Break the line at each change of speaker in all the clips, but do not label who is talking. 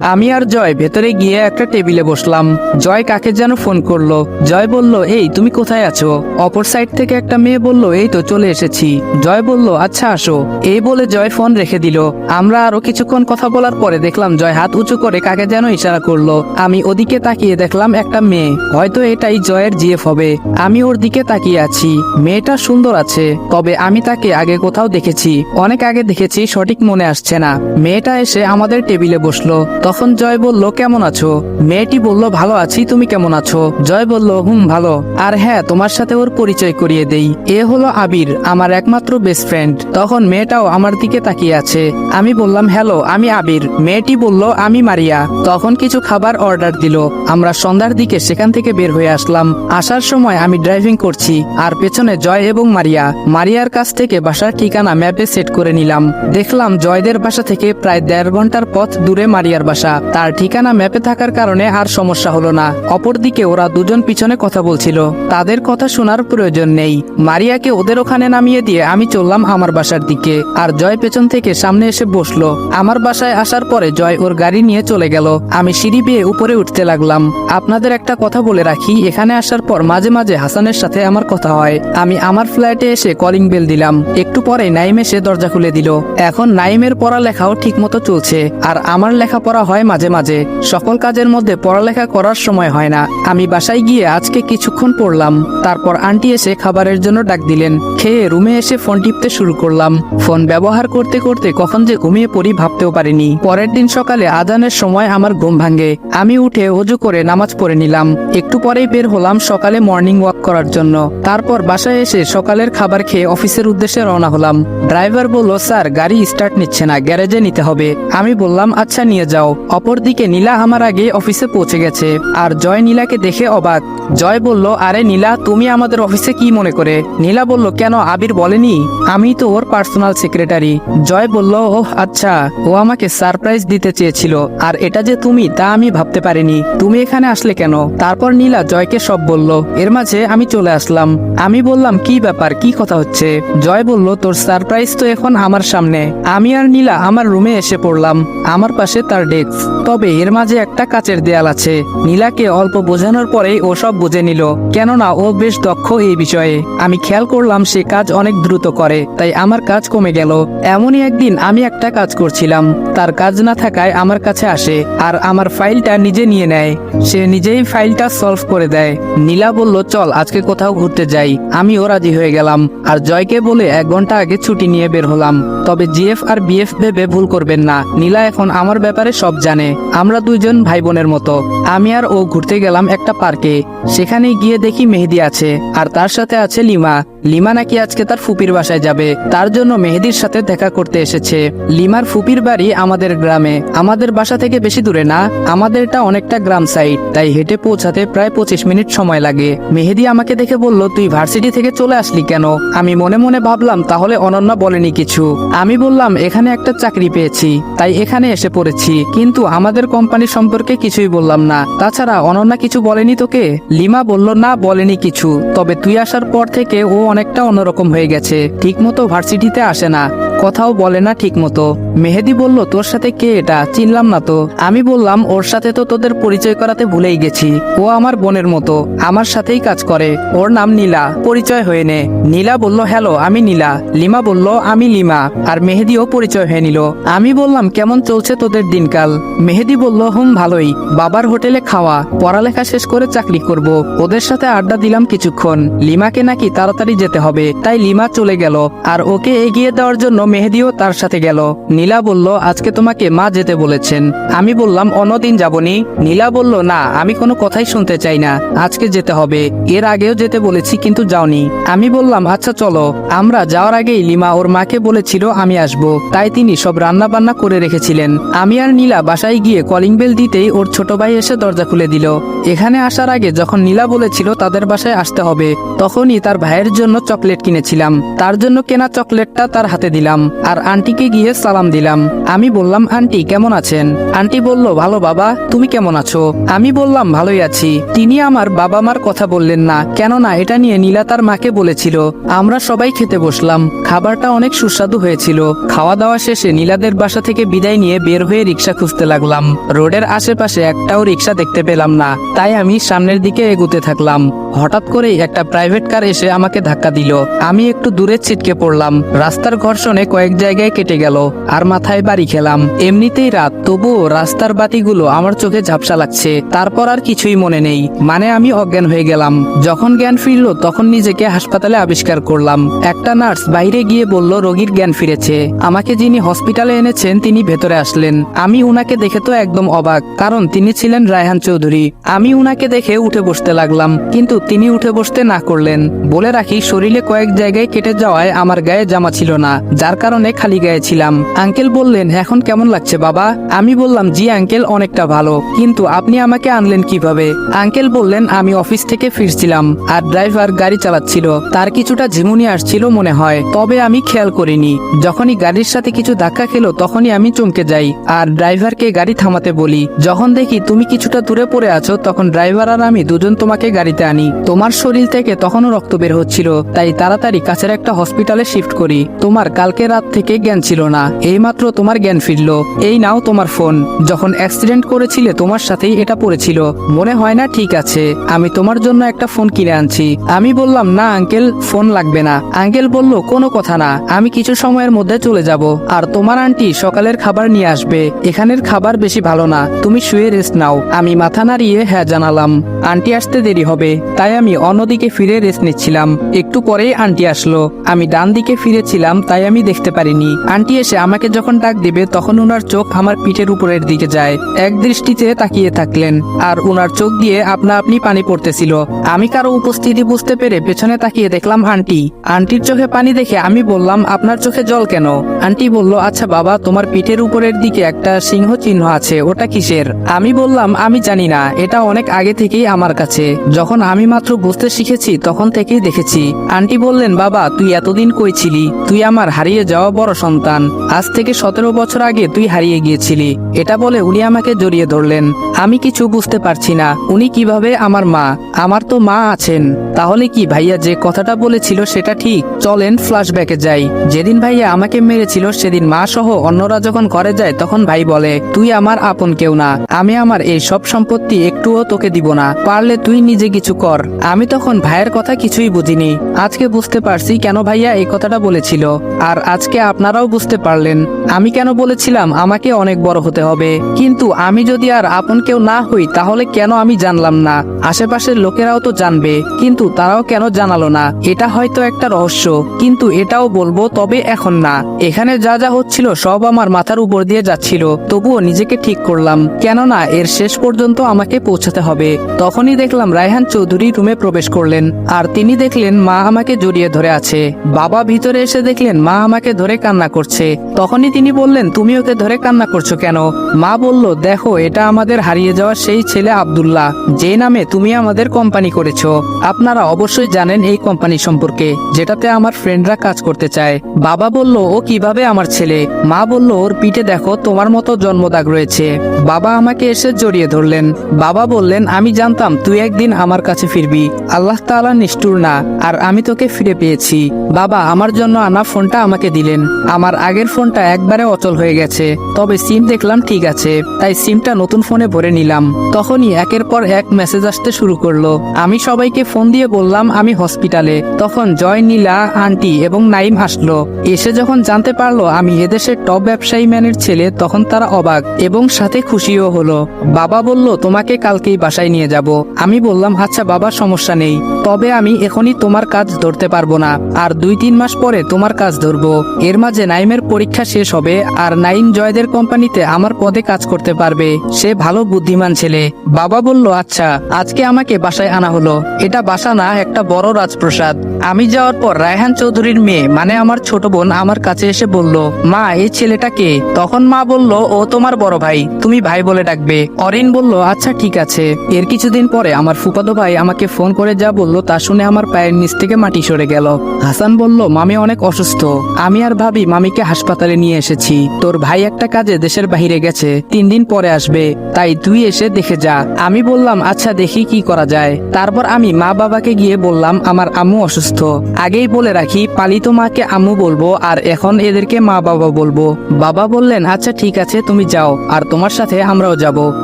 আমি আর জয় ভেতরে গিয়ে একটা টেবিলে বসলাম। জয় কাকে যেন ফোন করল। জয় বলল, এই, তুমি কোথায় আছো? অপর সাইড থেকে একটা মেয়ে বলল, এই তো, চলে এসেছি। জয় বলল আচ্ছা আসো। এই বলে জয় ফোন রেখে দিল। আমরা আরও কিছুক্ষণ কথা বলার পরে দেখলাম জয় হাত উঁচু করে কাকে যেন ইশারা করল। আমি ওদিকে তাকিয়ে দেখলাম একটা মেয়ে। হয়তো এটাই জয়ের জিএফ হবে। আমি ওর দিকে তাকিয়ে আছি। মেয়েটা সুন্দর আছে। তবে আমি তাকে আগে কোথাও দেখেছি। অনেক আগে দেখেছি, সঠিক মনে আসছে না। মেয়েটা এসে আমাদের টেবিলে বসল। তখন জয় বলল, কেমন আছো? মেয়েটি বলল, ভালো আছি, তুমি কেমন আছো? জয় বলল, হুম, ভালো। আর হ্যাঁ তোমার সাথে ওর পরিচয় করিয়ে দেই। এ হলো আবির, আমার একমাত্র বেস্ট ফ্রেন্ড তখন মেয়েটাও আমার দিকে তাকিয়ে আছে। আমি বললাম, হ্যালো, আমি আবির। মেয়েটি বলল, আমি মারিয়া। তখন কিছু খাবার অর্ডার দিল। আমরা সন্ধ্যার দিকে সেখান থেকে বের হয়ে আসলাম। আসার সময় আমি ড্রাইভিং করছি, আর পেছনে জয় এবং মারিয়া। মারিয়ার কাছ থেকে বাসার ঠিকানা ম্যাপে সেট করে নিলাম। দেখলাম জয়দের বাসা থেকে প্রায় দেড় ঘণ্টার পথ দূরে মারিয়ার বাসা। তার ঠিকানা ম্যাপে থাকার কারণে আর সমস্যা হলো না। অপরদিকে ওরা দুজন পিছনে কথা বলছিল। তাদের কথা শোনার প্রয়োজন নেই। মারিয়াকে ওদের ওখানে নামিয়ে দিয়ে আমি চললাম আমার বাসার দিকে। আর জয় পেছন থেকে সামনে এসে বসল। আমার বাসায় আসার পরে জয় ওর গাড়ি নিয়ে চলে গেল। আমি সিঁড়ি বেয়ে উপরে উঠতে লাগলাম। আপনাদের একটা কথা বলে রাখি, এখানে আসার পর মাঝে মাঝে হাসানের সাথে আমার কথা হয়। আমি আমার ফ্ল্যাটে এসে কলিং বেল দিলাম। একটু পরে নাইম এসে দরজা খুলে দিল। এখন নাইমের পড়ালেখাও ঠিক মতো চলছে। আর আমার লেখাপড়া হয় মাঝে মাঝে। সকল কাজের মধ্যে পড়ালেখা করার সময় হয় না। আমি বাসায় গিয়ে আজকে কিছুক্ষণ পড়লাম। তারপর আন্টি এসে খাবারের জন্য ডাক দিলেন। খেয়ে রুমে এসে ফোন টিপতে শুরু করলাম। ফোন ব্যবহার করতে করতে কখন যে ঘুমিয়ে পড়ি ভাবতেও পারিনি। পরের দিন সকালে আজানের সময় আমার ঘুম ভাঙে। আমি উঠে অজু করে নামাজ পড়ে নিলাম। একটু পরেই বের হলাম সকালে মর্নিং ওয়াক করার জন্য। তারপর বাসায় এসে সকালের খাবার খেয়ে অফিসের উদ্দেশ্যে রওনা হলাম। ড্রাইভার বলল, স্যার, গাড়ি স্টার্ট নিচ্ছে না, গ্যারেজে নিতে হবে। আমি বললাম আচ্ছা নিয়ে যাও। অপরদিকে নীলা আমার আগে অফিসে পৌঁছে গেছে, আর জয় নীলাকে দেখে অবাক। জয় বলল, আরে নীলা, তুমি আমাদের অফিসে কি মনে করে? নীলা বলল, কেন, আবির বলেনি? আমি তো ওর পার্সোনাল সেক্রেটারি জয় বলল, ওহ আচ্ছা ও আমাকে সারপ্রাইজ দিতে চেয়েছিল, আর এটা যে তুমি, তা আমি ভাবতে পারিনি। তুমি এখানে আসলে কেন? তারপর নীলা জয়কে সব বলল, এর মাঝে আমি চলে আসলাম। আমি বললাম, কি ব্যাপার, কি কথা হচ্ছে? জয় বলল, তোর সারপ্রাইজ তো এখন আমার সামনে। আমি আর নীলা আমার রুমে এসে পড়লাম। আমার পাশে তার ডেস্ক life. তবে এর মাঝে একটা কাচের দেয়াল আছে। নীলাকে অল্প বোঝানোর পরেই ও সব বুঝে নিল। কেননা ও বেশ দক্ষ এই বিষয়ে। আমি খেয়াল করলাম সে কাজ অনেক দ্রুত করে, তাই আমার কাজ কমে গেল। এমনই একদিন আমি একটা কাজ করছিলাম। তার কাজ না থাকায় আমার কাছে আসে আর আমার ফাইলটা নিজে নিয়ে নেয়। সে নিজেই ফাইলটা সলভ করে দেয়। নীলা বলল, চল, আজকে কোথাও ঘুরতে যাই। আমিও রাজি হয়ে গেলাম আর জয়কে বলে এক ঘণ্টা আগে ছুটি নিয়ে বের হলাম। তবে জিএফ আর বিএফ ভেবে ভুল করবেন না। নীলা এখন আমার ব্যাপারে সব জানে। আমরা দুইজন ভাই বোনের মতো। আমি আর ও ঘুরতে গেলাম একটা পার্কে। সেখানে গিয়ে দেখি মেহেদি আছে, আর তার সাথে আছে লিমা। লিমা নাকি আজকে তার ফুপির বাসায় যাবে। তার জন্য মেহেদির সাথে দেখা করতে এসেছে। লিমার ফুপির বাড়ি আমাদের গ্রামে। আমাদের বাসা থেকে বেশি দূরে না। আমাদেরটা অনেকটা গ্রাম সাইড তাই হেঁটে পৌঁছাতে প্রায় পঁচিশ মিনিট সময় লাগে। মেহেদি আমাকে দেখে বলল, তুই ভার্সিটি থেকে চলে আসলি কেন? আমি মনে মনে ভাবলাম, তাহলে অনন্যা বলেনি কিছু। আমি বললাম, এখানে একটা চাকরি পেয়েছি, তাই এখানে এসে পড়েছি। কিন্তু আমাদের কোম্পানি সম্পর্কে কিছুই বললাম না। তাছাড়া অনন্যা কিছু বলেনি তোকে? লিমা বলল, না, বলেনি কিছু। তবে তুই আসার পর থেকে ও অনেকটা অন্যরকম হয়ে গেছে। ঠিকমতো ভার্সিটিতে আসে না। কথাও বলে না ঠিক মতো মেহেদি বলল, তোর সাথে কে এটা? চিনলাম না তো। আমি বললাম, ওর সাথে তো তোদের পরিচয় করাতে ভুলেই গেছি। ও আমার বোনের মতো। আমার সাথেই কাজ করে। ওর নাম নীলা। পরিচয় হয়ে নে। নীলা বলল, হ্যালো, আমি নীলা। লিমা বলল, আমি লিমা। আর মেহেদিও পরিচয় হয়ে নিল। আমি বললাম, কেমন চলছে তোদের দিনকাল? মেহেদি বলল, হুম, ভালোই। বাবার হোটেলে খাওয়া। পড়ালেখা শেষ করে চাকরি করব। ওদের সাথে আড্ডা দিলাম কিছুক্ষণ। লিমাকে নাকি তাড়াতাড়ি যেতে হবে। তাই লিমা চলে গেল। আর ওকে এগিয়ে দেওয়ার জন্য মেহেদিও তার সাথে গেল। নীলা বলল, আজকে তোমাকে মা যেতে বলেছেন। আমি বললাম, অন্যদিন যাবনি। নীলা বলল, না, আমি কোনো কথাই শুনতে চাই না। আজকে যেতে হবে। এর আগেও যেতে বলেছি, কিন্তু যাওনি। আমি বললাম আচ্ছা চলো। আমরা যাওয়ার আগেই লিমা ওর মাকে বলেছিল আমি আসব। তাই তিনি সব রান্না বান্না করে রেখেছিলেন। আমি আর নীলা বাসায় গিয়ে কলিং বেল দিতেই ওর ছোট ভাই এসে দরজা খুলে দিল। এখানে আসার আগে যখন নীলা বলেছিল তাদের বাসায় আসতে হবে, তখনই তার ভাইয়ের জন্য চকলেট কিনেছিলাম। তার জন্য কেনা চকলেটটা তার হাতে দিলাম। গেলাম আর আন্টিকে গিয়ে সালাম দিলাম। আমি বললাম, আন্টি, কেমন আছেন? আন্টি বলল, ভালো বাবা, তুমি কেমন আছো? আমি বললাম, ভালোই আছি। তিনি আমার বাবা মার কথা বললেন না, কেননা এটা নিয়ে নীলা তার মাকে বলেছিল, আমরা সবাই খেতে বসলাম। খাবারটা অনেক সুস্বাদু হয়েছিল। খাওয়া দাওয়া শেষে নীলাদের বাসা থেকে বিদায় নিয়ে বের হয়ে রিক্সা খুঁজতে লাগলাম। রোডের আশেপাশে একটাও রিক্সা দেখতে পেলাম না, তাই আমি সামনের দিকে এগুতে থাকলাম। হঠাৎ করেই একটা প্রাইভেট কার এসে আমাকে ধাক্কা দিল। আমি একটু দূরে ছিটকে পড়লাম। রাস্তার ঘর্ষণে কয়েক জায়গায় কেটে গেল আর মাথায় বাড়ি খেলাম। এমনিতেই রাত, তবুও রাস্তার বাতিগুলো আমার চোখে ঝাপসা লাগছে। তারপর আর কিছুই মনে নেই। মানে আমি অজ্ঞান হয়ে গেলাম। যখন জ্ঞান ফিরল, তখন নিজেকে হাসপাতালে আবিষ্কার করলাম। একটা নার্স বাইরে গিয়ে বলল, রোগীর জ্ঞান ফিরেছে। আমাকে যিনি হসপিটালে এনেছেন, তিনি ভেতরে আসলেন। আমি উনাকে দেখে তো একদম অবাক, কারণ তিনি ছিলেন রায়হান চৌধুরী। আমি উনাকে দেখে উঠে বসতে লাগলাম। কিন্তু তিনি উঠে বসতে না করলেন। বলে রাখি, শরীরে কয়েক জায়গায় কেটে যাওয়ায় আমার গায়ে জামা ছিল না, যার কারণে খালি গায়ে ছিলাম। আঙ্কেল বললেন, এখন কেমন লাগছে বাবা? আমি বললাম, জি আঙ্কেল, অনেকটা ভালো। কিন্তু আপনি আমাকে আনলেন কীভাবে? আঙ্কেল বললেন, আমি অফিস থেকে ফিরছিলাম, আর ড্রাইভার গাড়ি চালাচ্ছিল। তার কিছুটা ঝিমুনি আসছিল মনে হয়। তবে আমি খেয়াল করিনি। যখনই গাড়ির সাথে কিছু ধাক্কা খেলো, তখনই আমি চমকে যাই। আর ড্রাইভারকে গাড়ি থামাতে বলি। যখন দেখি তুমি কিছুটা দূরে পড়ে আছো, তখন ড্রাইভার আর আমি দুজন তোমাকে গাড়িতে আনি। তোমার শরীর থেকে তখনও রক্ত বের হচ্ছিল, তাই তাড়াতাড়ি কাছের একটা হসপিটালে শিফট করি। তোমার কালকে রাত থেকে জ্ঞান ছিল না, এইমাত্র তোমার জ্ঞান ফিরলো। এই নাও তোমার ফোন। যখন অ্যাক্সিডেন্ট করেছিলে, তোমার সাথেই এটা পড়েছিল। মনে হয় না ঠিক আছে, আমি তোমার জন্য একটা ফোন কিনে আনছি। আমি বললাম, না আঙ্কেল, ফোন লাগবে না। আঙ্কেল বলল, কোনো কথা না, আমি কিছু সময়ের মধ্যে চলে যাব। আর তোমার আন্টি সকালের খাবার নিয়ে আসবে। এখানের খাবার বেশি ভালো না, তুমি শুয়ে রেস্ট নাও। আমি মাথা নাড়িয়ে হ্যাঁ জানালাম। আন্টি আসতে দেরি হবে তাই আমি অন্যদিকে ফিরে রেস্ট নিচ্ছিলাম। একটু পরেই আন্টি আসলো। আমি ডান দিকে ফিরেছিলাম, তাই আমি দেখতে পারিনি। আন্টি এসে আমাকে যখন ডাক দিবে, তখন ওনার চোখ আমার পিঠের উপরের দিকে যায়। এক দৃষ্টিতে তাকিয়ে থাকলেন, আর ওনার চোখ দিয়ে আপনা আপনি পানি পড়তেছিল। আমি কারও উপস্থিতি বুঝতে পেরে পেছনে তাকিয়ে দেখলাম আন্টি। আন্টির চোখে পানি দেখে আমি বললাম, আপনার চোখে জল কেন? আন্টি বলল আচ্ছা বাবা, তোমার পিঠের উপরের দিকে একটা সিংহ চিহ্ন আছে, ওটা কিসের? আমি বললাম, আমি জানি না, এটা অনেক আগে থেকেই আমার কাছে। যখন আমি মাত্র বুঝতে শিখেছি, তখন থেকেই দেখেছি। আন্টি বললেন, বাবা, তুই এতদিন কই ছিলি? তুই আমার হারিয়ে যাওয়া বড় সন্তান। আজ থেকে সতেরো বছর আগে তুই হারিয়ে গিয়েছিলি। এটা বলে উনি আমাকে জড়িয়ে ধরলেন। আমি কিছু বুঝতে পারছি না। উনি কীভাবে আমার মা? আমার তো মা আছেন। তাহলে কি ভাইয়া যে কথাটা বলেছিল সেটা ঠিক? চলেন, ফ্ল্যাশব্যাকে যাই। যেদিন ভাইয়া আমাকে মেরেছিল, সেদিন মা সহ অন্যরা যখন ঘরে যায়, তখন ভাই বলে, তুই আমার আপন কেউ না। আমি আমার এই সব সম্পত্তি একটুও তোকে দিব না। পারলে তুই নিজে কিছু কর। আমি তখন ভাইয়ের কথা কিছুই বুঝিনি। আজকে বুঝতে পারছি কেন ভাইয়া এই কথাটা বলেছিল, আর আজকে আপনারাও বুঝতে পারলেন, আমি কেন বলেছিলাম আমাকে অনেক বড় হতে হবে। কিন্তু আমি যদি আর আপন কেউ না হই, তাহলে কেন আমি জানলাম না? আশেপাশের লোকেরাও তো জানবে, কিন্তু তারাও কেন জানালো না? এটা হয়তো একটা রহস্য, কিন্তু এটাও বলব তবে এখন না। এখানে যা যা হচ্ছিল সব আমার মাথার উপর দিয়ে যাচ্ছিল, তবুও নিজেকে ঠিক করলাম। কেননা এর শেষ পর্যন্ত আমাকে পৌঁছাতে হবে। তখনই দেখলাম রায়হান চৌধুরী রুমে প্রবেশ করলেন, আর তিনি দেখলেন মা আমাকে জড়িয়ে ধরে আছে। বাবা ভিতরে এসে দেখলেন মা আমাকে ধরে কান্না করছে। তখনই তিনি বললেন, তুমি ওকে ধরে কান্না করছ কেন? মা বলল, দেখো, এটা আমাদের হারিয়ে যাওয়া সেই ছেলে আব্দুল্লাহ, যে নামে তুমি আমাদের কোম্পানি করেছ। আপনারা অবশ্যই জানেন এই কোম্পানি সম্পর্কে, যেটাতে আমার ফ্রেন্ডরা কাজ করতে চায়। বাবা বলল, ও কীভাবে আমার ছেলে? মা বলল, ওর পিঠে দেখো, তোমার মতো জন্মদাগ রয়েছে। বাবা আমাকে এসে জড়িয়ে ধরলেন। বাবা বললেন, আমি জানতাম, তুই একদিন আমার কাছে ফিরবি। আল্লাহ তাআলা নিষ্ঠুর না, আর আমি তোকে ফিরে পেয়েছি। বাবা, আমার জন্য আনা ফোনটা আমাকে দিলেন। আমার আগের ফোনটা একবারে অচল হয়ে গেছে। তবে সিম দেখলাম ঠিক আছে, তাই সিমটা নতুন ফোনে ভরে নিলাম। তখনই একের পর এক মেসেজ আসতে শুরু করল। আমি সবাইকে ফোন দিয়ে বললাম, আমি হসপিটালে। তখন জয়, নীলা, আন্টি এবং নাইম আসলো। এসে যখন জানতে পারল আমি এদেশের টপ ব্যবসায়ী ম্যানের ছেলে, তখন তারা অবাক এবং সাথে খুশিও হলো। বাবা বলল, তোমাকে কালকেই বাসায় নিয়ে যাব। আমি বললাম আচ্ছা বাবা সমস্যা নেই। তবে আমি এখনই তোমার কাজ ধরতে পারব না, আর দুই তিন মাস পরে তোমার কাজ ধরবো। এর মাঝে নাইমের পরীক্ষা শেষ হবে, আর নাইম জয়দের কোম্পানিতে আমার পদে কাজ করতে পারবে। সে ভালো বুদ্ধিমান ছেলে। বাবা বলল আচ্ছা আজকে আমাকে বাসায় আনা হলো। এটা বাসা না, একটা বড় রাজপ্রসাদ। আমি যাওয়ার পর রায়হান চৌধুরীর মেয়ে মানে আমার ছোট বোন, আমার কাছে এসে বলল, মা, এই ছেলেটা কে? তখন মা বলল, ও তোমার বড় ভাই, তুমি ভাই বলে ডাকবে। অরিন বলল আচ্ছা ঠিক আছে। এর কিছুদিন পরে আমার ফুফাতো ভাই আমার আমাকে ফোন করে যা বলল তা শুনে আমার পায়ের নিচ থেকে মাটি সরে গেল। হাসান বলল, মামি অনেক অসুস্থ। আমি আর ভাবি মামিকে হাসপাতালে নিয়ে এসেছি। তোর ভাই একটা কাজে দেশের বাইরে গেছে। তিন দিন পরে আসবে। তাই তুই এসে দেখে যা। আমি বললাম আচ্ছা দেখি কি করা যায়। তারপর আমি মা বাবাকে গিয়ে বললাম, আমার আম্মু অসুস্থ। আগেই বলে রাখি, পালিত মাকে আম্মু বলব, আর এখন এদেরকে মা বাবা বলব। বাবা বললেন আচ্ছা ঠিক আছে, তুমি যাও, আর তোমার সাথে আমরাও যাব।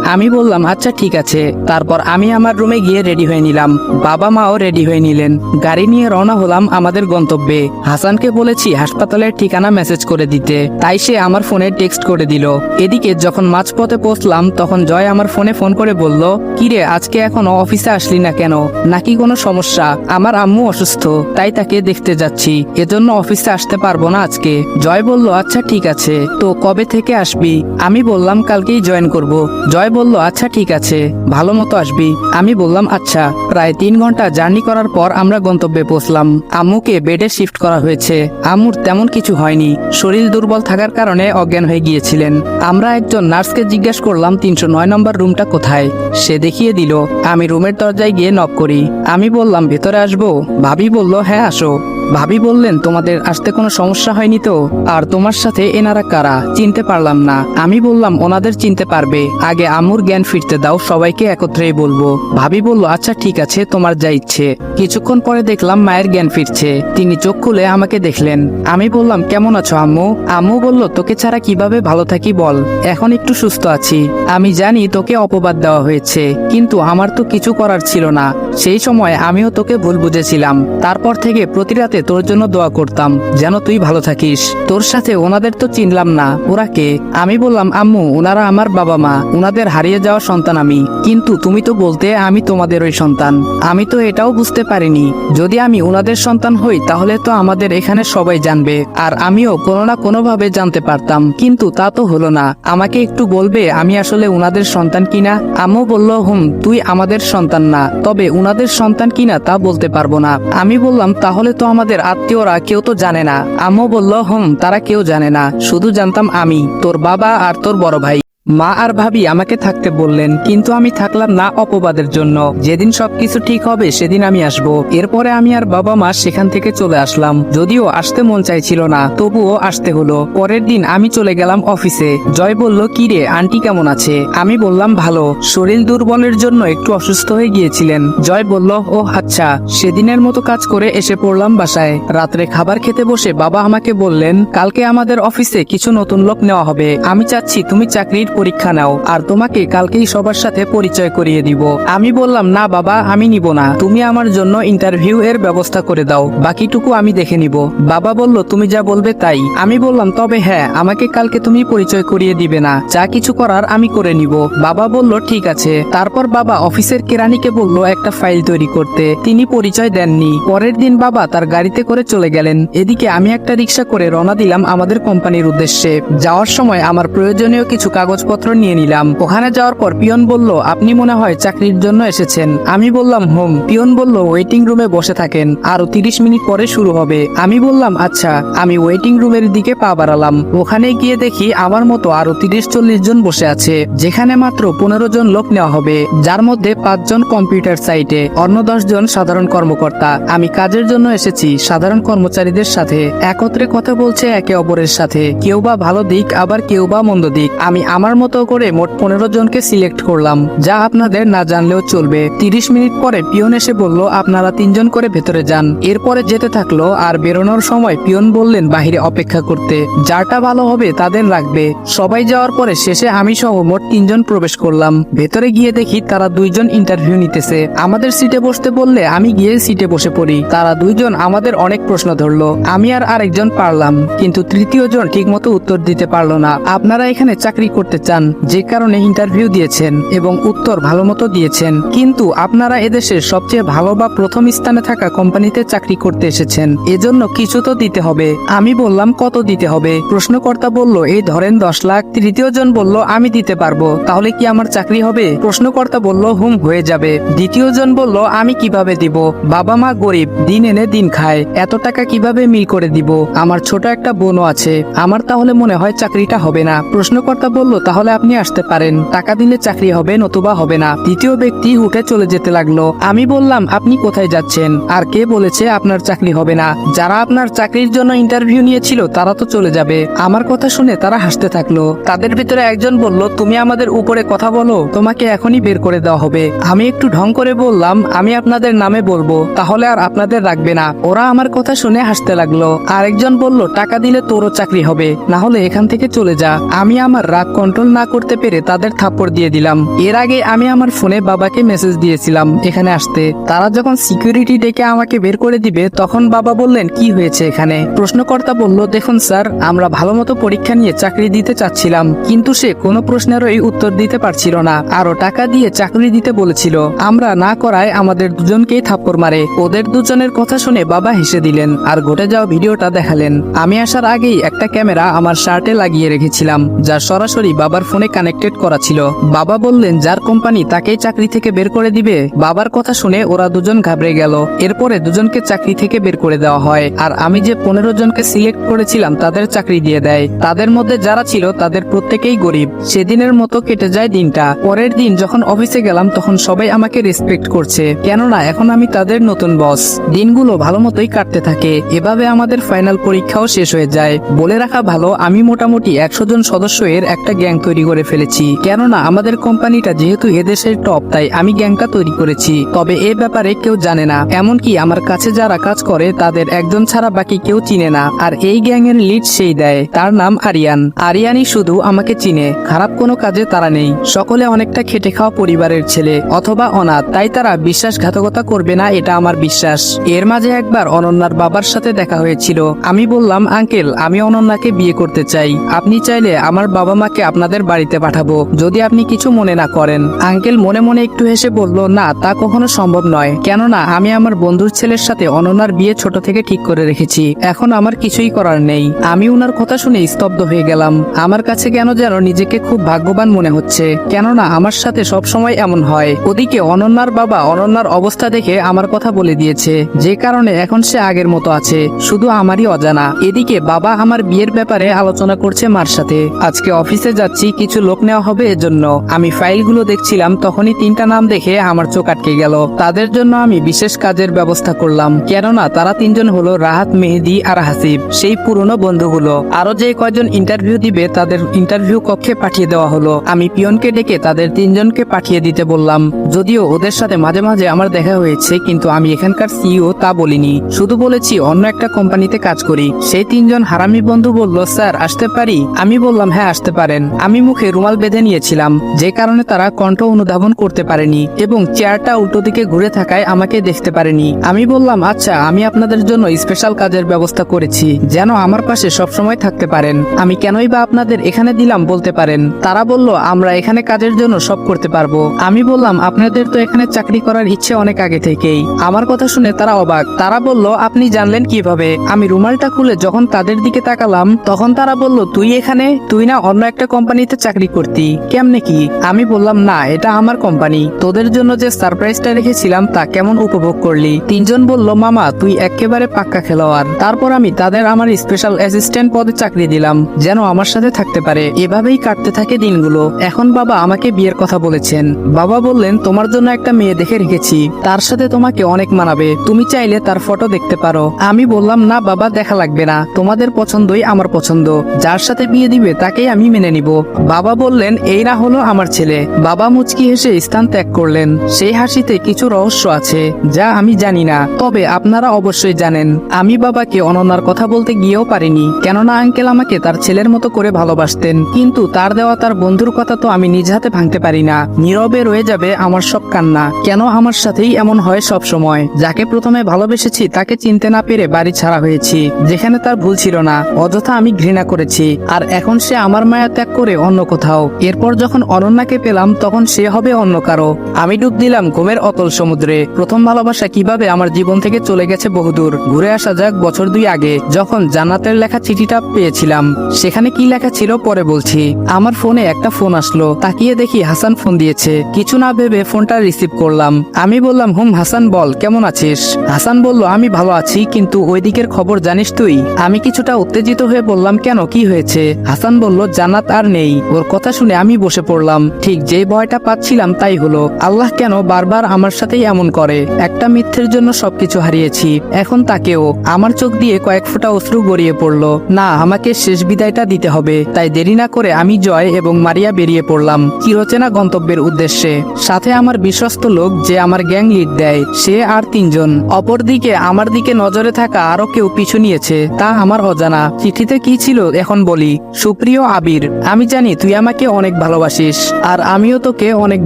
আমি বললাম আচ্ছা ঠিক আছে। তারপর আমি আমার রুমে গিয়ে রেডি হয়ে নিলাম। বাবা মাও রেডি হয়ে নিলেন। গাড়ি নিয়ে রওনা হলাম আমাদের গন্তব্যে। হাসানকে বলেছি হাসপাতালের ঠিকানা মেসেজ করে দিতে। তাই সে আমার ফোনে টেক্সট করে দিল। এদিকে যখন মাঝপথে পৌঁছলাম, তখন জয় আমার ফোনে ফোন করে বলল, কিরে, আজকে এখনও অফিসে আসলি না কেন? নাকি কোনো সমস্যা? আমার আম্মু অসুস্থ, তাই তাকে দেখতে যাচ্ছি। এজন্য অফিসে আসতে পারব না আজকে। জয় বলল আচ্ছা ঠিক আছে। তো কবে থেকে আসবি? আমি বললাম, কালকেই জয়েন করব। জয় বলল আচ্ছা ঠিক আছে। ভালো মতো আসবি। আমি বললাম আচ্ছা। প্রায় তিন ঘণ্টা জার্নি করার পর আমরা গন্তব্যে পৌঁছলাম। আম্মুকে বেডে শিফট করা হয়েছে। আম্মুর তেমন কিছু হয়নি। শরীর দুর্বল থাকার কারণে অজ্ঞান হয়ে গিয়েছিলেন। আমরা একজন নার্সকে জিজ্ঞেস করলাম, তিনশো নয় নম্বর রুমটা কোথায়? সে দেখিয়ে দিল, আমি রুমের দরজায় গিয়ে নক করি। আমি বললাম, ভেতরে আসব? ভাবি বলল হ্যাঁ আসো। ভাবি বললেন, তোমাদের আসতে কোনো সমস্যা হয়নি তো? আর তোমার সাথে এনারা কারা? চিনতে পারলাম না। আমি বললাম, ওনাদের চিনতে পারবে। আগে আমুর জ্ঞান ফিরতে দাও, সবাইকে একত্রেই বলব। ভাবি বলল আচ্ছা ঠিক আছে তোমার যা ইচ্ছে। কিছুক্ষণ পরে দেখলাম মায়ের জ্ঞান ফিরছে। তিনি চোখ খুলে আমাকে দেখলেন। আমি বললাম, কেমন আছো আম্মু? আম্মু বলল, তোকে ছাড়া কীভাবে ভালো থাকি বল। এখন একটু সুস্থ আছি। আমি জানি তোকে অপবাদ দেওয়া হয়েছে, কিন্তু আমার তো কিছু করার ছিল না। সেই সময় আমিও তোকে ভুল বুঝেছিলাম। তারপর থেকে প্রতি রাতে তোর জন্য দোয়া করতাম, যেন তুই ভালো থাকিস। তোর সাথে ওনাদের তো চিনলাম না। ওরা কে? আমি বললাম, আম্মু, ওনারা আমার বাবা মা। ওনাদের হারিয়ে যাওয়া সন্তান আমি। কিন্তু তুমি তো বলতে আমি তোমাদের ওই সন্তান। আমি তো এটাও বুঝতে পারিনি। যদি আমি ওনাদের সন্তান হই, তাহলে তো আমাদের এখানে সবাই জানবে। আর আমিও কোনো না কোনোভাবে জানতে পারতাম। কিন্তু তা তো হলো না। আমাকে একটু বলবে, আমি আসলে উনাদের সন্তান কিনা? আম্মু বলল, হুম, তুই আমাদের সন্তান না। তবে উনাদের সন্তান কিনা তা বলতে পারব না। আমি বললাম, তাহলে তো আমাদের আত্মীয়রা কেউ তো জানে না। আম্মু বলল, হুম, তারা কেউ জানে না। শুধু জানতাম আমি, তোর বাবা আর তোর বড় ভাই। মা আর ভাবি আমাকে থাকতে বললেন, কিন্তু আমি থাকলাম না অপবাদের জন্য। যেদিন সবকিছু ঠিক হবে, সেদিন আমি আসব। এরপরে আমি আর বাবা মা সেখান থেকে চলে আসলাম। যদিও আসতে মন চাইছিল না, তবুও আসতে হলো। পরের দিন আমি চলে গেলাম অফিসে। জয় বলল, কি রে, আন্টি কেমন আছে? আমি বললাম, ভালো। শরীর দুর্বলের জন্য একটু অসুস্থ হয়ে গিয়েছিলেন। জয় বলল ও আচ্ছা। সেদিনের মতো কাজ করে এসে পড়লাম বাসায়। রাত্রে খাবার খেতে বসে বাবা আমাকে বললেন, কালকে আমাদের অফিসে কিছু নতুন লোক নেওয়া হবে। আমি চাচ্ছি তুমি চাকরির পরীক্ষা নাও, আর তোমাকে কালকেই সবার সাথে পরিচয় করিয়ে দিব। আমি বললাম, না বাবা, আমি নিব না। তুমি আমার জন্য ইন্টারভিউ এর ব্যবস্থা করে দাও। বাকিটুকু আমি দেখে নিব। বাবা বলল, তুমি যা বলবে তাই। আমি বললাম, তবে হ্যাঁ আমাকে কালকে তুমি পরিচয় করিয়ে দিবে না। যা কিছু করার আমি করে নিব। বাবা বলল, ঠিক আছে। তারপর বাবা অফিসের কেরানিকে বলল, একটা ফাইল তৈরি করতে। তিনি পরিচয় দেননি। পরের দিন বাবা তার গাড়িতে করে চলে গেলেন। এদিকে আমি একটা রিক্সা করে রওনা দিলাম আমাদের কোম্পানির উদ্দেশ্যে। যাওয়ার সময় আমার প্রয়োজনীয় কিছু কাগজপত্র নিয়ে নিলাম। ওখানে যাওয়ার পর পিয়ন বলল, আপনি মনে হয় চাকরির জন্য এসেছেন। আমি বললাম, হোম। পিয়ন বলল ওয়েটিং রুমে বসে থাকেন আরও তিরিশ মিনিট পরে শুরু হবে। আমি বললাম আচ্ছা। আমি ওয়েটিং রুমের দিকে পা বাড়ালাম। ওখানে গিয়ে দেখি আমার মতো আরও তিরিশ চল্লিশ জন বসে আছে, যেখানে মাত্র পনেরো জন লোক নেওয়া হবে, যার মধ্যে পাঁচজন কম্পিউটার সাইটে, অন্য জন সাধারণ কর্মকর্তা। আমি কাজের জন্য এসেছি, সাধারণ কর্মচারীদের সাথে। একত্রে কথা বলছে একে অপরের সাথে, কেউ বা ভালো দিক, আবার কেউ বা মন্দ দিক। আমি আমার মতো করে মোট পনেরো জনকে সিলেক্ট করলাম। যা আপনাদের না জানলেও চলবে। তিরিশ মিনিট পরে পিয়ন এসে বলল, আপনারা তিনজন করে ভেতরে যান। এরপরে যেতে থাকল আর বেরোনোর সময় পিয়ন বললেন, বাহিরে অপেক্ষা করতে। যারটা ভালো হবে তাদের রাখবে সবাই যাওয়ার পরে শেষে আমি সহ মোট তিনজন প্রবেশ করলাম। ভেতরে গিয়ে দেখি তারা দুইজন ইন্টারভিউ নিতেছে। আমাদের সিটে বসতে বললে আমি গিয়ে সিটে বসে পড়ি। তারা দুইজন আমাদের অনেক প্রশ্ন ধরলো। আমি আর আরেকজন পারলাম। কিন্তু তৃতীয় জন ঠিকমতো উত্তর দিতে পারল না। আপনারা এখানে চাকরি করতে চান, যে কারণে ইন্টারভিউ দিয়েছেন এবং উত্তর ভালো মতো দিয়েছেন। কিন্তু আপনারা এদেশের সবচেয়ে ভালো বা প্রথম স্থানে থাকা কোম্পানিতে চাকরি করতে এসেছেন। এজন্য কিছু তো দিতে হবে। আমি বললাম, কত দিতে হবে? প্রশ্নকর্তা বলল, এই ধরেন দশ লাখ। তৃতীয় জন বলল, আমি দিতে পারব। তাহলে কি আমার চাকরি হবে? প্রশ্নকর্তা বলল, হুম, হয়ে যাবে। দ্বিতীয় জন বলল, আমি কীভাবে দিব? বাবা মা গরিব, দিন এনে দিন খায়। এত টাকা কীভাবে মিল করে দিব? আমার ছোট একটা বোনও আছে। আমার তাহলে মনে হয় চাকরিটা হবে না। প্রশ্নকর্তা বলল, তাহলে আপনি আসতে পারেন। টাকা দিলে চাকরি হবে, নতুবা হবে না। দ্বিতীয় ব্যক্তি উঠে চলে যেতে লাগল। আমি বললাম, আপনি কোথায় যাচ্ছেন? আর কে বলেছে, আপনার চাকরি হবে না। যারা আপনার চাকরির জন্য ইন্টারভিউ নিয়েছিল, তারা তো চলে যাবে। আমার কথা শুনে তারা হাসতে থাকল। তাদের ভিতরে একজন বলল, তুমি আমাদের উপরে কথা বলো, তোমাকে এখনই বের করে দেওয়া হবে। আমি একটু ঢং করে বললাম, আমি আপনাদের নামে বলব, তাহলে আর আপনাদের রাখবে না। ওরা আমার কথা শুনে হাসতে লাগল। আরেকজন বলল, টাকা দিলে তোরও চাকরি হবে না হলে এখান থেকে চলে যা। আমি আমার রাগ কন্ট্রোল না করতে পেরে তাদের থাপ্পড় দিয়ে দিলাম। এর আগে আমি আমার ফোনে বাবাকে মেসেজ দিয়েছিলাম এখানে আসতে। তারা যখন সিকিউরিটি ডেকে আমাকে বের করে দিবে, তখন বাবা বললেন, কি হয়েছে এখানে? প্রশ্নকর্তা বলল, দেখুন স্যার, আমরা ভালো মতো পরীক্ষা নিয়ে চাকরি দিতে চাচ্ছিলাম, কিন্তু সে কোনো প্রশ্নেরই উত্তর দিতে পারছিল না আরও টাকা দিয়ে চাকরি দিতে বলেছিল। আমরা না করায় আমাদের দুজনকেই থাপ্পড় মারে। ওদের দুজনের কথা শুনে বাবা হেসে দিলেন, আর ঘটে যাওয়া ভিডিওটা দেখালেন। আমি আসার আগেই একটা ক্যামেরা আমার শার্টে লাগিয়ে রেখেছিলাম, যা সরাসরি বাবার ফোনে কানেক্টেড করা ছিল। বাবা বললেন, যার কোম্পানি তাকেই চাকরি থেকে বের করে দিবে। বাবার কথা শুনে ওরা দুজন ঘাবড়ে গেল। এরপরে দুজনকে চাকরি থেকে বের করে দেওয়া হয়। আর আমি যে পনেরো জনকে সিলেক্ট করেছিলাম, তাদের চাকরি দিয়ে দেয়। তাদের মধ্যে যারা ছিল, তাদের প্রত্যেকেই গরিব। সেদিনের মতো কেটে যায় দিনটা। পরের দিন যখন অফিসে গেলাম, তখন সবাই আমাকে রেসপেক্ট করছে। কেননা, এখন আমি তাদের নতুন বস দিনগুলো ভালো মতোই কাটতে থাকে। এভাবে আমাদের ফাইনাল পরীক্ষাও শেষ হয়ে যায়। বলে রাখা ভালো, আমি মোটামুটি একশো জন সদস্য এর একটা গ্যাং তৈরি করে ফেলেছি। কেননা আমাদের কোম্পানিটা যেহেতু এদেশের টপ তাই আমি গ্যাংটা তৈরি করেছি। তবে এ ব্যাপারে কেউ জানে না। এমনকি আমার কাছে যারা কাজ করে, তাদের একজন ছাড়া বাকি কেউ চিনে না। আর এই গ্যাং এর লিড সেই দেয়। তার নাম আরিয়ান। আরিয়ানই শুধু আমাকে চিনে। খারাপ কোনো কাজে তারা নেই। সকলে অনেকটা খেটে খাওয়া পরিবারের ছেলে অথবা অনাথ। তাই তারা বিশ্বাসঘাতকতা করবে না, এটা আমার বিশ্বাস। এর মাঝে একবার অনন্যার বাবার সাথে দেখা হয়েছিল। আমি বললাম, আঙ্কেল, আমি অনন্যাকে বিয়ে করতে চাই। আপনি চাইলে আমার বাবা মাকে আপনাদের বাড়িতে পাঠাবো। যদি আপনি কিছু মনে না করেন, আঙ্কেল মনে মনে একটু হেসে বলল, না, তা কখনো সম্ভব নয়। কেননা, আমি আমার বন্ধুর ছেলের সাথে অনন্যার বিয়ে ছোট থেকে ঠিক করে রেখেছি। এখন আমার কিছুই করার নেই। আমি উনার কথা শুনে স্তব্ধ হয়ে গেলাম। আমার কাছে কেন যেন নিজেকে খুব ভাগ্যবান মনে হচ্ছে। কেননা, আমার সাথে সব সময় এমন হয়। ওদিকে অনন্যার বাবা অনন্যার অবস্থা দেখে আমার কথা বলে দিয়েছে। যে কারণে এখন সে আগের মতো আছে। শুধু আমারই অজানা। এদিকে বাবা আমার বিয়ের ব্যাপারে আলোচনা করছে মার সাথে। আজকে অফিসে যাচ্ছি। কিছু লোক নেওয়া হবে এজন্য। আমি ফাইলগুলো দেখছিলাম, তখনই তিনটা নাম দেখে আমার চোখ আটকে গেল। তাদের জন্য আমি বিশেষ কাজের ব্যবস্থা করলাম, কেননা তারা তিনজন হলো রাহাত, মেহেদি আর হাসিব, সেই পুরনো বন্ধুগুলো। আরও যে কয়জন ইন্টারভিউ দিবে, তাদের ইন্টারভিউ কক্ষে পাঠিয়ে দেওয়া হলো। আমি পিয়নকে ডেকে তাদের তিনজনকে পাঠিয়ে দিতে বললাম। যদিও ওদের সাথে মাঝে মাঝে আমার দেখা হয়েছে, কিন্তু আমি এখানকার সিইও তা বলিনি। শুধু বলেছি, অন্য একটা কোম্পানিতে কাজ করি। সেই তিনজন হারামি বন্ধু বলল, স্যার, আসতে পারি? আমি বললাম হ্যাঁ আসতে পারেন। আমি মুখে রুমাল বেঁধে নিয়েছিলাম, যে কারণে তারা কণ্ঠ অনুধাবন করতে পারেনি এবং চেয়ারটা উল্টো দিকে ঘুরে থাকায় আমাকে দেখতে পারেনি। আমি বললাম আচ্ছা আমি আপনাদের জন্য স্পেশাল কাজের ব্যবস্থা করেছি, যেন আমার পাশে সবসময় থাকতে পারেন। আমি কেনই বা আপনাদের এখানে দিলাম বলতে পারেন। তারা বলল, আমরা এখানে কাজের জন্য সব করতে পারব। আমি বললাম, আপনাদের তো এখানে চাকরি করার ইচ্ছে অনেক আগে থেকেই। আমার কথা শুনে তারা অবাক। তারা বলল, আপনি জানলেন কীভাবে? আমি রুমালটা খুলে যখন তাদের দিকে তাকালাম, তখন তারা বলল, তুই এখানে? তুই না অন্য একটা কোম্পানিতে চাকরি করতি। কেমনে কি? আমি বললাম, না, এটা আমার কোম্পানি। তোদের জন্য যে সারপ্রাইজটা রেখেছিলাম, তা কেমন উপভোগ করলি? তিনজন বলল, মামা, তুই একেবারে পাক্কা খেলোয়াড়। তারপর আমি তাদের আমার স্পেশাল অ্যাসিস্ট্যান্ট পদে চাকরি দিলাম, যেন আমার সাথে থাকতে পারে। এভাবেই কাটতে থাকে দিনগুলো। এখন বাবা আমাকে বিয়ের কথা বলেছেন। বাবা বললেন, তোমার জন্য একটা মেয়ে দেখে রেখেছি। তার সাথে তোমাকে অনেক মানাবে। তুমি চাইলে তার ফটো দেখতে পারো। আমি বললাম, না বাবা, দেখা লাগবে না। তোমাদের পছন্দই আমার পছন্দ। যার সাথে বিয়ে দিবে, তাকেই আমি মেনে নিব। বাবা বললেন, এই না হলো আমার ছেলে। বাবা মুচকি হেসে স্থান ত্যাগ করলেন। সেই হাসিতে কিছু রহস্য আছে, যা আমি জানি না, তবে আপনারা অবশ্যই জানেন। আমি বাবাকে অনন্যার কথা বলতে গিয়েও পারিনি, কেননা আঙ্কেল আমাকে তার ছেলের মতো করে ভালোবাসতেন। কিন্তু তার দেওয়া তার বন্ধুর কথা তো আমি নিজ হাতে ভাঙতে পারি না। নীরবে রয়ে যাবে আমার সব কান্না। কেন আমার সাথেই এমন হয় সব সময়? যাকে প্রথমে ভালোবেসেছি, তাকে চিনতে না পেরে বাড়ি ছাড়া হয়েছি, যেখানে তার ভুল ছিল না। অযথা আমি ঘৃণা করেছি, আর এখন সে আমার মায়া ত্যাগ করে অন্য কোথাও। এরপর যখন অনন্যাকে পেলাম, তখন সে হবে অন্য কারও। আমি ডুব দিলাম ঘুমের অতল সমুদ্রে। প্রথম ভালোবাসা কীভাবে আমার জীবন থেকে চলে গেছে বহুদূর। ঘুরে আসা যাক বছর দুই আগে, যখন জান্নাতের লেখা চিঠিটা পেয়েছিলাম। সেখানে কি লেখা ছিল পরে বলছি। আমার ফোনে একটা ফোন আসলো। তাকিয়ে দেখি হাসান ফোন দিয়েছে। কিছু না ভেবে ফোনটা রিসিভ করলাম। আমি বললাম, হুম, হাসান, বল, কেমন আছিস? হাসান বলল, আমি ভালো আছি, কিন্তু ওই দিকের খবর জানিস তুই? আমি কিছুটা উত্তেজিত হয়ে বললাম, কেন, কি হয়েছে? হাসান বলল, জান্নাত আর নেই। ওর কথা শুনে আমি বসে পড়লাম। ঠিক যে ভয়টা পাচ্ছিলাম তাই হলো। আল্লাহ কেন বারবার আমার সাথেই এমন করে? একটা মিথ্যের জন্য সবকিছু হারিয়েছি। এখন তাকেও। আমার চোখ দিয়ে কয়েক ফোঁটা অশ্রু গড়িয়ে পড়ল। না, আমাকে শেষ বিদায়টা দিতে হবে। তাই দেরি না করে আমি জয় এবং মারিয়া বেরিয়ে পড়লাম। চিরচেনা গন্তব্যের উদ্দেশ্যে। সাথে আমার বিশ্বস্ত লোক যে আমার গ্যাং লিড দেয়, সে আর তিনজন। অপরদিকে আমার দিকে নজরে থাকা আরও কেউ পিছু নিয়েছে, তা আমার অজানা। চিঠিতে কি ছিল এখন বলি। সুপ্রিয় আবির, আমি জানি তুই আমাকে অনেক ভালোবাসিস, আর আমিও তোকে অনেক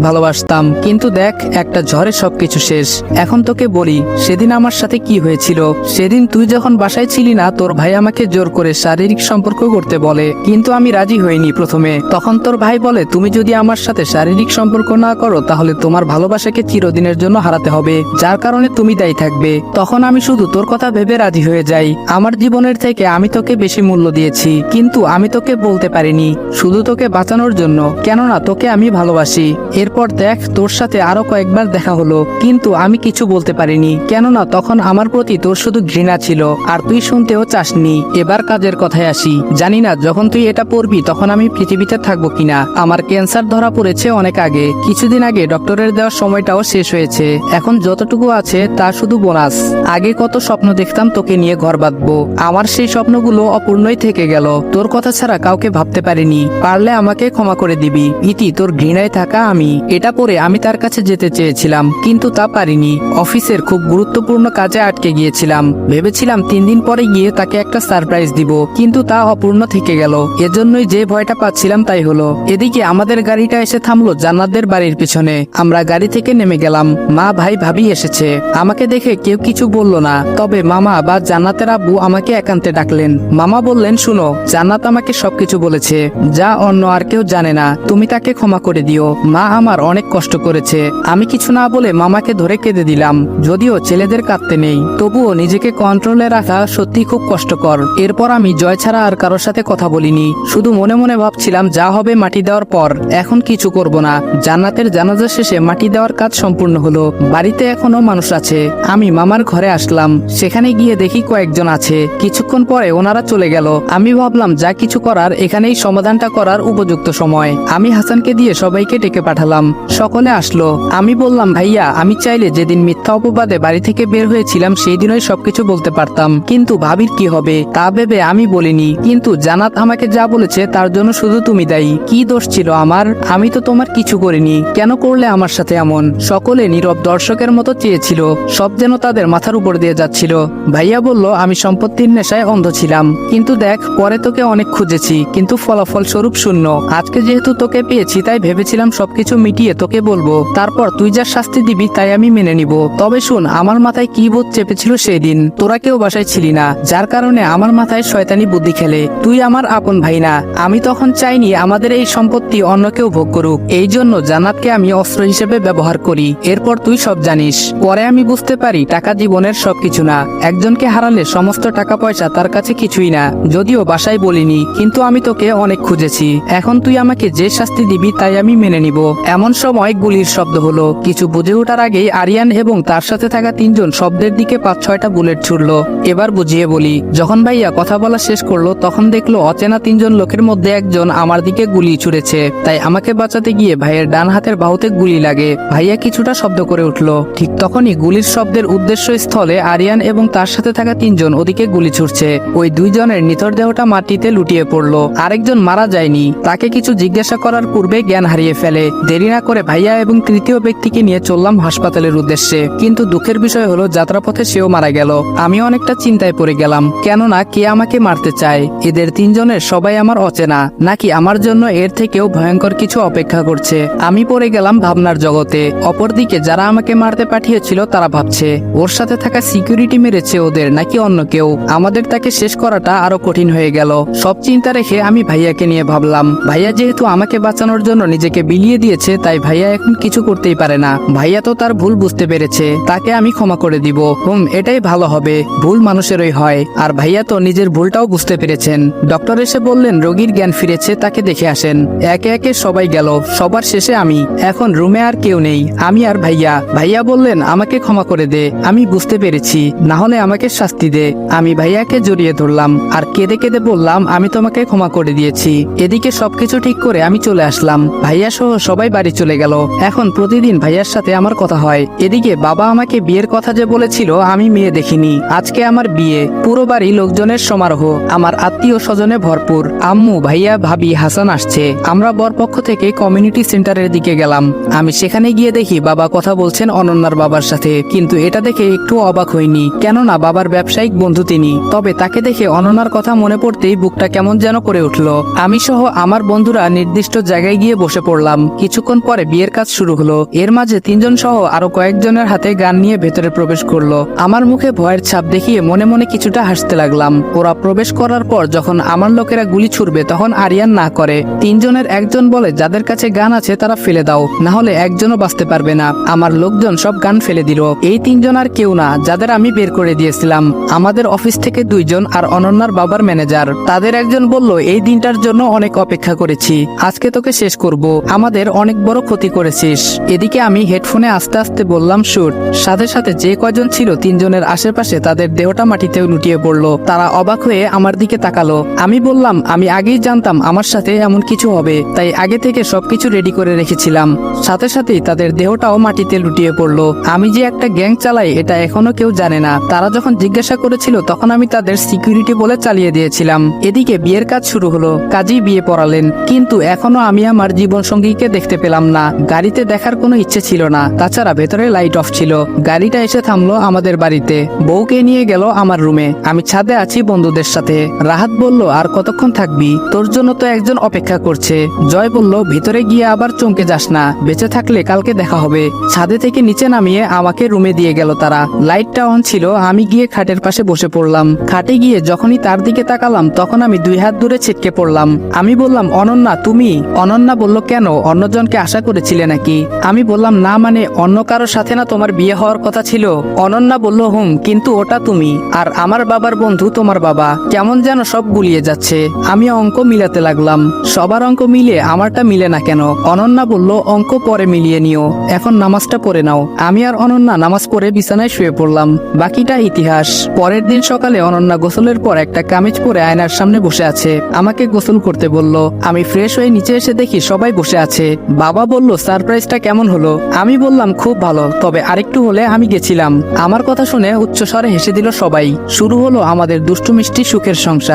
ভালোবাসতাম। কিন্তু দেখ, একটা ঝড়ে সবকিছু শেষ। এখন তোকে বলি, সেদিন আমার সাথে কি হয়েছিল? সেদিন তুই যখন বাসায় ছিলি না, তোর ভাই আমাকে জোর করে শারীরিক সম্পর্ক করতে বলে। কিন্তু আমি রাজি হইনি প্রথমে। তখন তোর ভাই বলে, তুমি যদি আমার সাথে শারীরিক সম্পর্ক না করো, তাহলে তোমার ভালোবাসাকে চিরদিনের জন্য হারাতে হবে, যার কারণে তুমি দায়ী থাকবে। তখন আমি শুধু তোর কথা ভেবে রাজি হয়ে যাই। আমার জীবনের থেকে আমি তোকে বেশি মূল্য দিয়েছি, কিন্তু আমি তোকে বলতে পারিনি। শুধু তোকে বাঁচানোর জন্য, কেননা তোকে আমি ভালোবাসি। এরপর দেখ, তোর সাথে আরও কয়েকবার দেখা হলো, কিন্তু আমি কিছু বলতে পারিনি, কেননা তখন আমার প্রতি তোর শুধু ঘৃণা ছিল, আর তুই শুনতেও চাসনি। এবার কাজের কথায় আসি। জানি না, যখন তুই এটা পড়বি, তখন আমি পৃথিবীতে থাকব কিনা। আমার ক্যান্সার ধরা পড়েছে অনেক আগে। কিছুদিন আগে ডক্টরের দেওয়ার সময়টাও শেষ হয়েছে। এখন যতটুকু আছে, তা শুধু বোনাস। আগে কত স্বপ্ন দেখতাম তোকে নিয়ে ঘর বাঁধবো। আমার সেই স্বপ্নগুলো অপূর্ণই থেকে গেল। তোর কথা ছাড়া কাউকে ভাবতে পারিনি। পারলে আমাকে ক্ষমা করে দিবি। ইতি, তোর ঘৃণায় থাকা আমি। এটা পরে আমি তার কাছে যেতে চেয়েছিলাম, কিন্তু তা পারিনি। অফিসের খুব গুরুত্বপূর্ণ কাজে আটকে গিয়েছিলাম। ভেবেছিলাম তিন দিন পরে গিয়ে তাকে একটা সারপ্রাইজ দিব, কিন্তু তা অপূর্ণ থেকে গেল। এজন্যই যে ভয়টা পাচ্ছিলাম তাই হলো। এদিকে আমাদের গাড়িটা এসে থামলো জান্নাতদের বাড়ির পিছনে। আমরা গাড়ি থেকে নেমে গেলাম। মা, ভাই, ভাবি এসেছে। আমাকে দেখে কেউ কিছু বলল না। তবে মামা বা জান্নাতের আব্বু আমাকে একান্তে ডাকলেন। মামা বললেন, শুনো, জান্নাত আমাকে সবকিছু বলেছে। যা অন্য আর কেউ জানে না। তুমি তাকে ক্ষমা করে দিও। মা আমার অনেক কষ্ট করেছে। আমি কিছু না বলে মামাকে ধরে কেঁদে দিলাম। যদিও ছেলেদের কাঁদতে নেই। তবুও নিজেকে কন্ট্রোলে রাখা সত্যি খুব কষ্টকর। এরপর আমি জয় ছাড়া আর কারোর সাথে কথা বলিনি। শুধু মনে মনে ভাবছিলাম, যা হবে মাটি দেওয়ার পর। এখন কিছু করব না। জান্নাতের জানাজা শেষে মাটি দেওয়ার কাজ সম্পূর্ণ হলো। বাড়িতে এখনও মানুষ আছে। আমি মামার ঘরে আসলাম। সেখানে গিয়ে দেখি কয়েকজন আছে। কিছুক্ষণ পরে ওনারা চলে গেল। আমি ভাবলাম, যা কিছু করার এখানেই সমাধানটা করার উপযুক্ত সময়। আমি হাসানকে দিয়ে সবাইকে ডেকে পাঠালাম। সকলে আসলো। আমি বললাম, ভাইয়া, আমি চাইলে যেদিন মিথ্যা অপবাদে বাড়ি থেকে বের হয়েছিলাম সেই দিনই সবকিছু বলতে পারতাম। কিন্তু ভাবির কি হবে? তা ভেবে আমি বলিনি। কিন্তু জানাত আমাকে যা বলেছে, তার জন্য শুধু তুমি দায়ী। কি দোষ ছিল আমার? আমি তো তোমার কিছু করিনি। কেন করলে আমার সাথে এমন? সকলে নীরব দর্শকের মতো চেয়েছিল। সব যেন তাদের মাথার উপর দিয়ে যাচ্ছিল। ভাইয়া বলল, আমি সম্পত্তির নেশায় অন্ধ ছিলাম। কিন্তু দেখ, পরে তোকে অনেক খুঁজেছি। কিন্তু ফলাফল স্বরূপ শূন্য। আজকে যেহেতু তোকে পেয়েছি, তাই ভেবেছিলাম সবকিছু মিটিয়ে তোকে বলব। তারপর তুই যা শাস্তি দিবি, তাই আমি মেনে নিব। তবে শুন, আমার মাথায় কি বোধ চেপেছিল সেই দিন তোরা কেউ বাসায় ছিলি না, যার কারণে আমার মাথায় শয়তানি বুদ্ধি খেলে। তুই আমার আপন ভাই না। আমি তখন চাইনি আমাদের এই সম্পত্তি অন্য কেউ ভোগ করুক। এই জন্য জান্নাতকে আমি অস্ত্র হিসেবে ব্যবহার করি। এরপর তুই সব জানিস। পরে আমি বুঝতে পারি, টাকা জীবনের সবকিছু না। একজনকে হারালে সমস্ত টাকা পয়সা তার কাছে কিছুই না। যদিও বাসায় বলিনি, কিন্তু আমি তোকে অনেক খুঁজেছি। এখন তুই আমাকে যে শাস্তি দিবি তাই আমি মেনে নিব। এমন সময় গুলির শব্দ হলো। কিছু বুঝে ওঠার আগেই আরিয়ান এবং তার সাথে থাকা তিনজন শব্দের দিকে পাঁচ ছয়টা বুলেট ছুড়লো। এবার বুঝিয়ে বলি, যখন ভাইয়া কথা বলা শেষ করল, তখন দেখল অচেনা তিনজন লোকের মধ্যে একজন আমার দিকে গুলি ছুড়েছে। তাই আমাকে বাঁচাতে গিয়ে ভাইয়ের ডান হাতের বাহুতে গুলি লাগে। ভাইয়া কিছুটা শব্দ করে উঠল। ঠিক তখনই গুলির শব্দের উদ্দেশ্য স্থলে আরিয়ান এবং তার সাথে থাকা তিনজন ওদিকে গুলি ছুটছে ওই দুইজনের নিথর দেহটা মাটিতে লুটিয়ে পড়ল। আরেকজন মারা যায়নি তাকে কিছু জিজ্ঞাসা করার পূর্বে জ্ঞান হারিয়ে ফেলে। দেরি না করে ভাইয়া এবং তৃতীয় ব্যক্তিকে নিয়ে চললাম হাসপাতালের উদ্দেশ্যে। কিন্তু দুঃখের বিষয় হলো, যাত্রাপথে সেও মারা গেল। আমি অনেকটা চিন্তায় পড়ে গেলাম, কেননা কে আমাকে মারতে চায়? এদের তিনজনের সবাই আমার অচেনা, নাকি আমার জন্য এর থেকেও ভয়ঙ্কর কিছু অপেক্ষা করছে? আমি পড়ে গেলাম ভাবনার জগতে। অপরদিকে যারা আমাকে মারতে পাঠিয়েছিল, তারা ভাবছে, ওর সাথে থাকা সিকিউরিটি মেরেছে ওদের, নাকি অন্য কেউ? আমাদের তাকে শেষ করাটা আরও কঠিন হয়ে গেল। সব চিন্তা রেখে আমি ভাইয়াকে নিয়ে ভাবলাম, ভাইয়া যেহেতু আমাকে বাঁচানোর জন্য নিজেকে বিলিয়ে দিয়েছে, তাই ভাইয়া এখন কিছু করতেই পারে না। ভাইয়া তো তার ভুল বুঝতে পেরেছে, তাকে আমি ক্ষমা করে দিব। হুম, এটাই ভালো হবে, ভুল মানুষেরই হয়। আর ভাইয়া তো নিজের ভুলটাও বুঝতে পেরেছেন। ডক্টর এসে বললেন, রোগীর জ্ঞান ফিরেছে, তাকে দেখে আসেন। একে একে সবাই গেল। সবার শেষে আমি। এখন রুমে আর কেউ নেই। আমি আর ভাইয়া। ভাইয়া বললেন, আমাকে ক্ষমা করে দে, আমি বুঝতে পেরেছি। না হলে আমাকে শাস্তি দে। আমি ভাইয়াকে জড়িয়ে ধরলাম। আর কেঁদে কেঁদে বললাম, আমি তোমাকে ক্ষমা করে দিয়েছি। এদিকে সবকিছু ঠিক করে আমি চলে আসলাম। ভাইয়া সহ সবাই বাড়ি চলে গেল। এখন প্রতিদিন ভাইয়ার সাথে আমার কথা হয়। এদিকে বাবা আমাকে বিয়ের কথা যে বলেছিল আমি মেয়ে দেখিনি। আজকে আমার বিয়ে। পুরো বাড়ি লোকজনের সমারোহ। আমার আত্মীয় স্বজনে ভরপুর। আম্মু, ভাইয়া, ভাবি, হাসান আসছে। আমরা বরপক্ষ থেকে কমিউনিটি সেন্টারের দিকে গেলাম। আমি সেখানে গিয়ে দেখি বাবা কথা বলছেন অনন্যার বাবার সাথে। কিন্তু এটা দেখে একটু অবাক হইনি। কেননা বাবার ব্যবসায়িক বন্ধু তিনি। তবে তাকে দেখে অনন্যার কথা মনে পড়তেই বুকটা কেমন যেন করে উঠল। আমি সহ আমার বন্ধুরা নির্দিষ্ট জায়গায় গিয়ে বসে পড়লাম। কিছুক্ষণ পরে বিয়ের কাজ শুরু হলো। এর মাঝে তিনজন সহ আরও কয়েকজনের হাতে গান নিয়ে ভেতরে প্রবেশ করল। আমার মুখে ভয়ের ছাপ দেখিয়ে মনে মনে কিছুটা হাসতে লাগলাম। ওরা প্রবেশ করার পর যখন আমার লোকেরা গুলি ছুড়বে তখন আরিয়ান না করে। তিনজনের একজন বলে, যাদের কাছে গান আছে তারা ফেলে দাও। না হলে একজনও বাঁচতে পারবে না। আমার লোকজন সব গান ফেলে দিল। এই তিনজন আর কেউ না, যাদের আমি বের করে দিয়েছিলাম। আমাদের অফিস থেকে দুইজন আর অনন্যার বাবার ম্যানেজার। তাদের একজন বলল, এই দিনটার জন্য অনেক অপেক্ষা করেছি। আজকে তোকে শেষ করব। আমাদের অনেক বড় ক্ষতি করেছিস। এদিকে আমি হেডফোনে আস্তে আস্তে বললাম, শুট। সাথে সাথে যে কয়জন ছিল তিনজনের আশেপাশে তাদের দেহটা মাটিতে লুটিয়ে পড়ল। তারা অবাক হয়ে আমার দিকে তাকালো। আমি বললাম, আমি আগেই জানতাম আমার সাথে এমন কিছু হবে, তাই আগে থেকে সবকিছু রেডি করে রেখেছিলাম। সাথে সাথেই তাদের দেহটাও মাটিতে লুটিয়ে পড়ল। আমি যে একটা গ্যাং চালাই, এটা এখনও কেউ জানে না। তারা যখন জিজ্ঞাসা করেছিল, তখন আমি তাদের সিকিউরিটি বলে চালিয়ে দিয়েছিলাম। এদিকে বিয়ের কাজ শুরু হলো। কাজেই বিয়ে পড়ালেন। কিন্তু এখনও আমি আমার জীবন সঙ্গীকে দেখতে পেলাম না। গাড়িতে দেখার কোনো ইচ্ছে ছিল না। তাছাড়া ভেতরে লাইট অফ ছিল। গাড়িটা এসে থামলো আমাদের বাড়িতে। বউকে নিয়ে গেল আমার রুমে। আমি ছাদে আছি বন্ধুদের সাথে। রাহাত বলল, আর কতক্ষণ থাকবি? তোর জন্য তো একজন অপেক্ষা করছে। জয় বলল, ভিতরে গিয়ে আবার চমকে যাস না। বেঁচে থাকলে কালকে দেখা হবে। ছাদে থেকে নিচে নামিয়ে আমাকে রুমে দিয়ে গেল তারা। লাইটটা অন ছিল। আমি গিয়ে খাটের পাশে বসে পড়লাম। খাটে গিয়ে যখনই তার দিকে তাকালাম, তখন আমি দুই হাত দূরে ছিটকে পড়লাম। আমি বললাম, অনন্যা, তুমি? অনন্যা বলল, কেন? অন্যজনকে আশা করেছিলে নাকি? আমি বললাম, না মানে অন্য কারোর সাথে না তোমার বিয়ে হওয়ার কথা ছিল? অনন্যা বলল, হুম, কিন্তু ওটা তুমি আর আমার বাবার বন্ধু তোমার বাবা। কেমন যেন সব গুলিয়ে যাচ্ছে। আমি অঙ্ক মিলাতে লাগলাম। সবার অঙ্ক মিলে আমারটা মিলে না কেন? অনন্যা বলল, অঙ্ক পরে মিলিয়ে নিও। এখন নামাজটা পড়ে নাও। আমি আর অনন্যা নামাজ পড়ে বিছানায় শুয়ে পড়লাম। বাকিটা ইতিহাস। পরের দিন সকালে অনন্যা গোসলের পর একটা কামিজ পরে আয়নার সামনে বসে আছে। আমাকে গোসল করতে বলল, আমি ফ্রেশ হয়ে নিচে এসে দেখি সবাই বসে আছে। বাবা বলল সারপ্রাইজটা কেমন হলো? আমি বললাম, খুব ভালো, তবে আরেকটু হলে আমি গেছিলাম। আমার কথা শুনে উচ্চস্বরে হেসে দিল সবাই। শুরু হলো আমাদের দুষ্টু মিষ্টি সুখের সংসার।